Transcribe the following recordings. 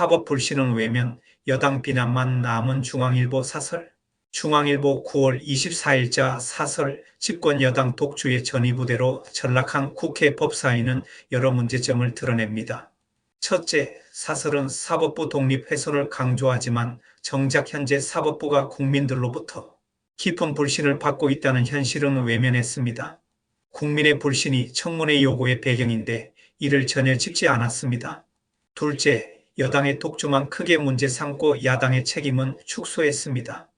사법 불신은 외면, 여당 비난만 남은 중앙일보 사설. 중앙일보 9월 24일자 사설 집권 여당 독주의 전위부대로 전락한 국회 법사위는 여러 문제점을 드러냅니다. 첫째, 사설은 사법부 독립 훼손을 강조하지만 정작 현재 사법부가 국민들로부터 깊은 불신을 받고 있다는 현실은 외면했습니다. 국민의 불신이 청문회 요구의 배경인데 이를 전혀 짚지 않았습니다. 둘째, 여당의 독주만 크게 문제 삼고 야당의 책임은 축소했습니다.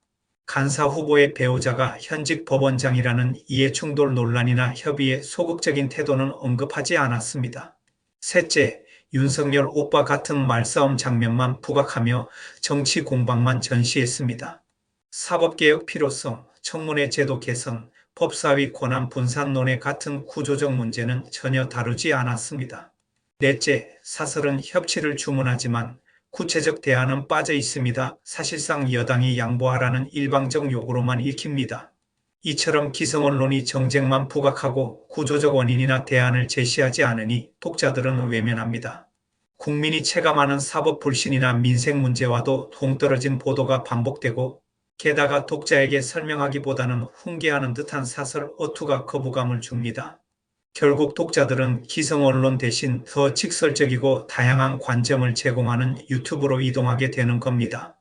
간사 후보의 배우자가 현직 법원장이라는 이해충돌 논란이나 협의에 소극적인 태도는 언급하지 않았습니다. 셋째, 윤석열 오빠 같은 말싸움 장면만 부각하며 정치 공방만 전시했습니다. 사법개혁 필요성, 청문회 제도 개선, 법사위 권한 분산 논의 같은 구조적 문제는 전혀 다루지 않았습니다. 넷째, 사설은 협치를 주문하지만 구체적 대안은 빠져 있습니다. 사실상 여당이 양보하라는 일방적 요구로만 읽힙니다. 이처럼 기성 언론이 정쟁만 부각하고 구조적 원인이나 대안을 제시하지 않으니 독자들은 외면합니다. 국민이 체감하는 사법 불신이나 민생 문제와도 동떨어진 보도가 반복되고 게다가 독자에게 설명하기보다는 훈계하는 듯한 사설 어투가 거부감을 줍니다. 결국 독자들은 기성 언론 대신 더 직설적이고 다양한 관점을 제공하는 유튜브로 이동하게 되는 겁니다.